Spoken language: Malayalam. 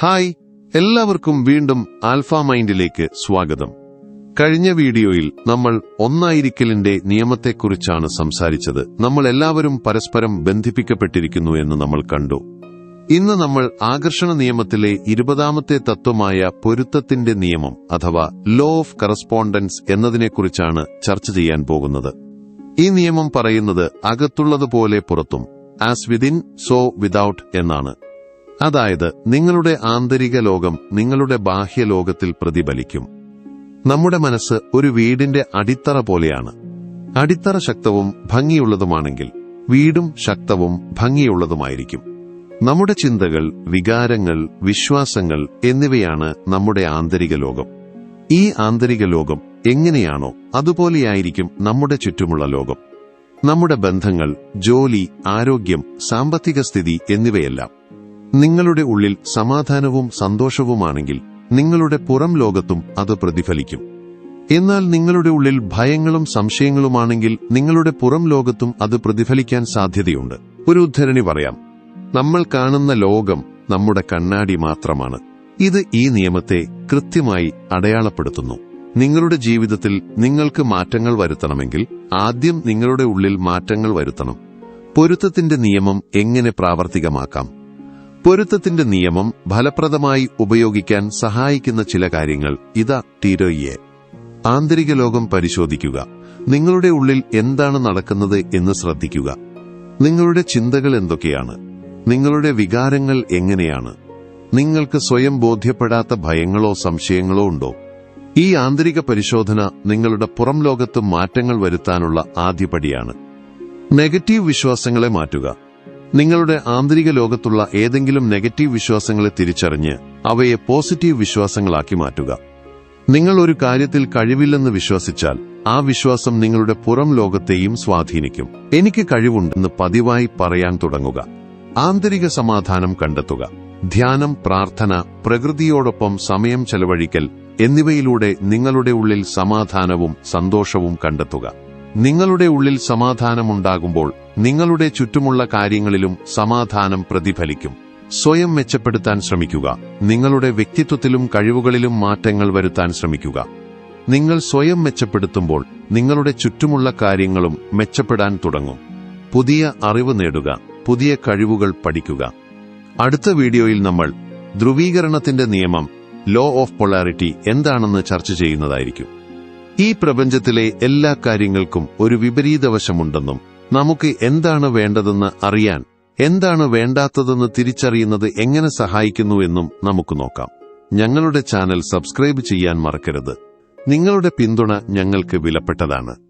ഹായ് എല്ലാവർക്കും വീണ്ടും ആൽഫ മൈൻഡിലേക്ക് സ്വാഗതം. കഴിഞ്ഞ വീഡിയോയിൽ നമ്മൾ ഒന്നായിരിക്കലിന്റെ നിയമത്തെക്കുറിച്ചാണ് സംസാരിച്ചത്. നമ്മൾ എല്ലാവരും പരസ്പരം ബന്ധിപ്പിക്കപ്പെട്ടിരിക്കുന്നു എന്ന് നമ്മൾ കണ്ടു. ഇന്ന് നമ്മൾ ആകർഷണ നിയമത്തിലെ ഇരുപതാമത്തെ തത്വമായ പൊരുത്തത്തിന്റെ നിയമം അഥവാ ലോ ഓഫ് കറസ്പോണ്ടൻസ് എന്നതിനെക്കുറിച്ചാണ് ചർച്ച ചെയ്യാൻ പോകുന്നത്. ഈ നിയമം പറയുന്നത് അകത്തുള്ളതുപോലെ പുറത്തും ആസ് വിതിൻ സോ വിതൌട്ട് എന്നാണ്. അതായത് നിങ്ങളുടെ ആന്തരിക ലോകം നിങ്ങളുടെ ബാഹ്യ ലോകത്തിൽ പ്രതിഫലിക്കും. നമ്മുടെ മനസ്സ് ഒരു വീടിന്റെ അടിത്തറ പോലെയാണ്. അടിത്തറ ശക്തവും ഭംഗിയുള്ളതുമാണെങ്കിൽ വീടും ശക്തവും ഭംഗിയുള്ളതുമായിരിക്കും. നമ്മുടെ ചിന്തകൾ വികാരങ്ങൾ വിശ്വാസങ്ങൾ എന്നിവയാണ് നമ്മുടെ ആന്തരിക ലോകം. ഈ ആന്തരിക ലോകം എങ്ങനെയാണോ അതുപോലെയായിരിക്കും നമ്മുടെ ചുറ്റുമുള്ള ലോകം. നമ്മുടെ ബന്ധങ്ങൾ ജോലി ആരോഗ്യം സാമ്പത്തിക സ്ഥിതി എന്നിവയെല്ലാം നിങ്ങളുടെ ഉള്ളിൽ സമാധാനവും സന്തോഷവുമാണെങ്കിൽ നിങ്ങളുടെ പുറം ലോകത്തും അത് പ്രതിഫലിക്കും. എന്നാൽ നിങ്ങളുടെ ഉള്ളിൽ ഭയങ്ങളും സംശയങ്ങളുമാണെങ്കിൽ നിങ്ങളുടെ പുറം ലോകത്തും അത് പ്രതിഫലിക്കാൻ സാധ്യതയുണ്ട്. ഒരു ഉദ്ധരണി പറയാം നമ്മൾ കാണുന്ന ലോകം നമ്മുടെ കണ്ണാടി മാത്രമാണ്. ഇത് ഈ നിയമത്തെ കൃത്യമായി അടയാളപ്പെടുത്തുന്നു. നിങ്ങളുടെ ജീവിതത്തിൽ നിങ്ങൾക്ക് മാറ്റങ്ങൾ വരുത്തണമെങ്കിൽ ആദ്യം നിങ്ങളുടെ ഉള്ളിൽ മാറ്റങ്ങൾ വരുത്തണം. പൊരുത്തത്തിന്റെ നിയമം എങ്ങനെ പ്രാവർത്തികമാക്കാം? പൊരുത്തത്തിന്റെ നിയമം ഫലപ്രദമായി ഉപയോഗിക്കാൻ സഹായിക്കുന്ന ചില കാര്യങ്ങൾ ഇതാ ടീരോയെ ആന്തരിക ലോകം പരിശോധിക്കുക. നിങ്ങളുടെ ഉള്ളിൽ എന്താണ് നടക്കുന്നത് എന്ന് ശ്രദ്ധിക്കുക. നിങ്ങളുടെ ചിന്തകൾ എന്തൊക്കെയാണ്? നിങ്ങളുടെ വികാരങ്ങൾ എങ്ങനെയാണ്? നിങ്ങൾക്ക് സ്വയം ബോധ്യപ്പെടാത്ത ഭയങ്ങളോ സംശയങ്ങളോ ഉണ്ടോ? ഈ ആന്തരിക പരിശോധന നിങ്ങളുടെ പുറം ലോകത്ത് മാറ്റങ്ങൾ വരുത്താനുള്ള ആദ്യപടിയാണ്. നെഗറ്റീവ് വിശ്വാസങ്ങളെ മാറ്റുക. നിങ്ങളുടെ ആന്തരിക ലോകത്തുള്ള ഏതെങ്കിലും നെഗറ്റീവ് വിശ്വാസങ്ങളെ തിരിച്ചറിഞ്ഞ് അവയെ പോസിറ്റീവ് വിശ്വാസങ്ങളാക്കി മാറ്റുക. നിങ്ങൾ ഒരു കാര്യത്തിൽ കഴിവില്ലെന്ന് വിശ്വസിച്ചാൽ ആ വിശ്വാസം നിങ്ങളുടെ പുറം ലോകത്തെയും സ്വാധീനിക്കും. എനിക്ക് കഴിവുണ്ടെന്ന് പതിവായി പറയാൻ തുടങ്ങുക. ആന്തരിക സമാധാനം കണ്ടെത്തുക. ധ്യാനം പ്രാർത്ഥന പ്രകൃതിയോടൊപ്പം സമയം ചെലവഴിക്കൽ എന്നിവയിലൂടെ നിങ്ങളുടെ ഉള്ളിൽ സമാധാനവും സന്തോഷവും കണ്ടെത്തുക. നിങ്ങളുടെ ഉള്ളിൽ സമാധാനമുണ്ടാകുമ്പോൾ നിങ്ങളുടെ ചുറ്റുമുള്ള കാര്യങ്ങളിലും സമാധാനം പ്രതിഫലിക്കും. സ്വയം മെച്ചപ്പെടുത്താൻ ശ്രമിക്കുക. നിങ്ങളുടെ വ്യക്തിത്വത്തിലും കഴിവുകളിലും മാറ്റങ്ങൾ വരുത്താൻ ശ്രമിക്കുക. നിങ്ങൾ സ്വയം മെച്ചപ്പെടുത്തുമ്പോൾ നിങ്ങളുടെ ചുറ്റുമുള്ള കാര്യങ്ങളും മെച്ചപ്പെടാൻ തുടങ്ങും. പുതിയ അറിവ് നേടുക. പുതിയ കഴിവുകൾ പഠിക്കുക. അടുത്ത വീഡിയോയിൽ നമ്മൾ ധ്രുവീകരണത്തിന്റെ നിയമം ലോ ഓഫ് പൊളാരിറ്റി എന്താണെന്ന് ചർച്ച ചെയ്യുന്നതായിരിക്കും. ഈ പ്രപഞ്ചത്തിലെ എല്ലാ കാര്യങ്ങൾക്കും ഒരു വിപരീതവശമുണ്ടെന്നും നമുക്ക് എന്താണ് വേണ്ടതെന്ന് അറിയാൻ എന്താണ് വേണ്ടാത്തതെന്ന് തിരിച്ചറിയുന്നത് എങ്ങനെ സഹായിക്കുന്നുവെന്നും നമുക്ക് നോക്കാം. ഞങ്ങളുടെ ചാനൽ സബ്സ്ക്രൈബ് ചെയ്യാൻ മറക്കരുത്. നിങ്ങളുടെ പിന്തുണ ഞങ്ങൾക്ക് വിലപ്പെട്ടതാണ്.